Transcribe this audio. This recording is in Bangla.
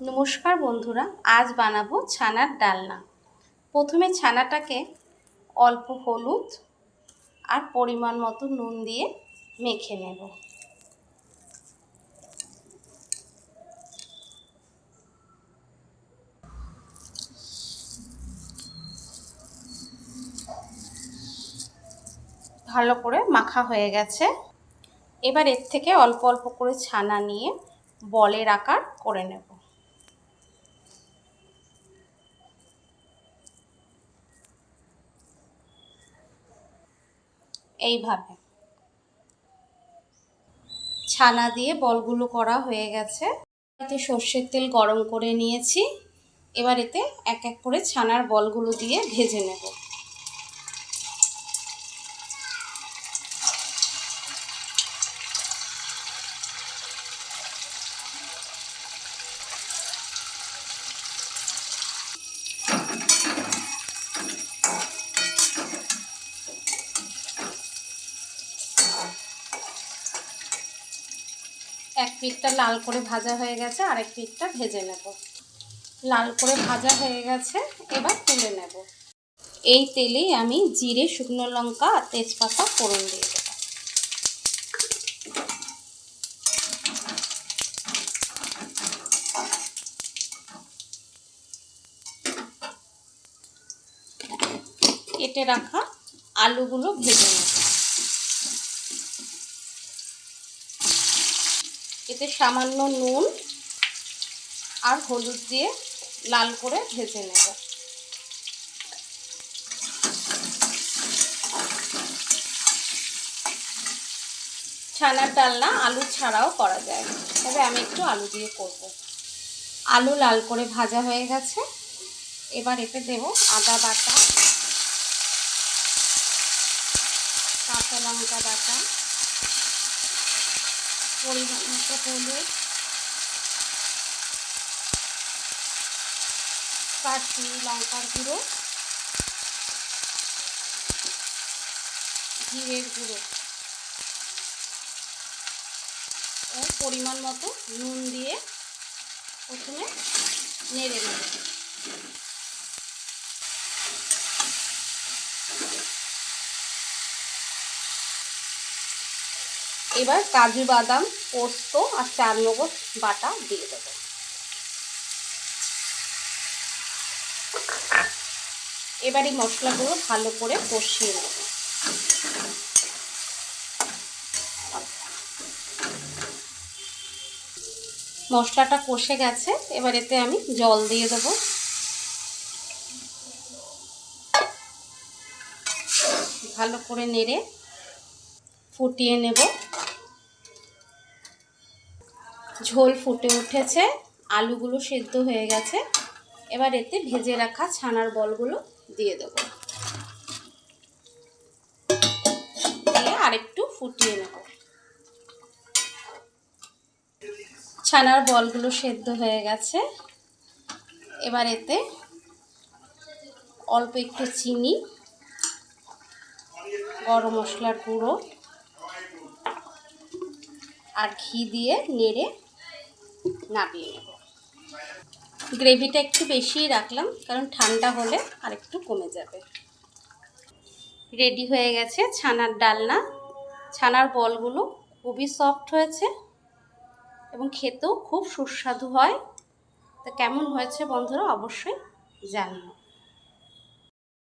নমস্কার বন্ধুরা, আজ বানাবো ছানার ডালনা। প্রথমে ছানাটাকে অল্প হলুদ আর পরিমাণ মতো নুন দিয়ে মেখে নেব। ভালো করে মাখা হয়ে গেছে। এবার এর থেকে অল্প অল্প করে ছানা নিয়ে বলের আকার করে নেব। এইভাবে। ছানা দিয়ে বলগুলো করা হয়ে গেছে। এতে সর্ষের তেল গরম করে নিয়েছি। এবার এতে এক এক করে ছানার বলগুলো দিয়ে ভেজে নেব। এক পিঠটা লাল করে ভাজা হয়ে গেছে আরেক পিঠটা ভেজে নেব। লাল করে ভাজা হয়ে গেছে, এবার তুলে নেব। এই তেলেই আমি জিরে, শুকনো লঙ্কা আর তেজপাতা ফোড়ন দিয়ে দেবো। কেটে রাখা আলুগুলো ভেজে নেব। এতে সামান্য নুন আর হলুদ দিয়ে লাল করে ভেজে নেব। ছানার ডালনা আলু ছাড়াও করা যায়। তবে আমি একটু আলু দিয়ে করব। আলু লাল করে ভাজা হয়ে গেছে। এবার এতে দেব আদা বাটা, কাঁচা লঙ্কা বাটা পরিমাণ মতো হলুদ কাশ্মীরি লঙ্কার গুঁড়ো, জিরের গুঁড়ো। ও পরিমাণ মতো নুন দিয়ে প্রথমে নেড়ে নেব। এবার কাজু বাদাম, পোস্ত আর চার মগজ বাটা দিয়ে দেব। এবার এই মশলাগুলো ভালো করে কষিয়ে নেব। মশলাটা কষে গেছে, এবার এতে আমি জল দিয়ে দেব। ভালো করে নেড়ে ফুটিয়ে নেব। ঝোল ফুটে উঠেছে, আলুগুলো সেদ্ধ হয়ে গেছে। এবার এতে ভেজে রাখা ছানার বলগুলো দিয়ে দেব। দিয়ে আরেকটু ফুটিয়ে নেব। ছানার বলগুলো সেদ্ধ হয়ে গেছে। এবার এতে অল্প একটু চিনি, গরম মশলার গুঁড়ো আর ঘি দিয়ে নেড়ে নামিয়ে নেব। গ্রেভিটা একটু বেশিই রাখলাম, কারণ ঠান্ডা হলে আর একটু কমে যাবে। রেডি হয়ে গেছে ছানার ডালনা। ছানার বলগুলো খুবই সফট হয়েছে এবং খেতেও খুব সুস্বাদু হয়। তা কেমন হয়েছে বন্ধুরা অবশ্যই জানিও।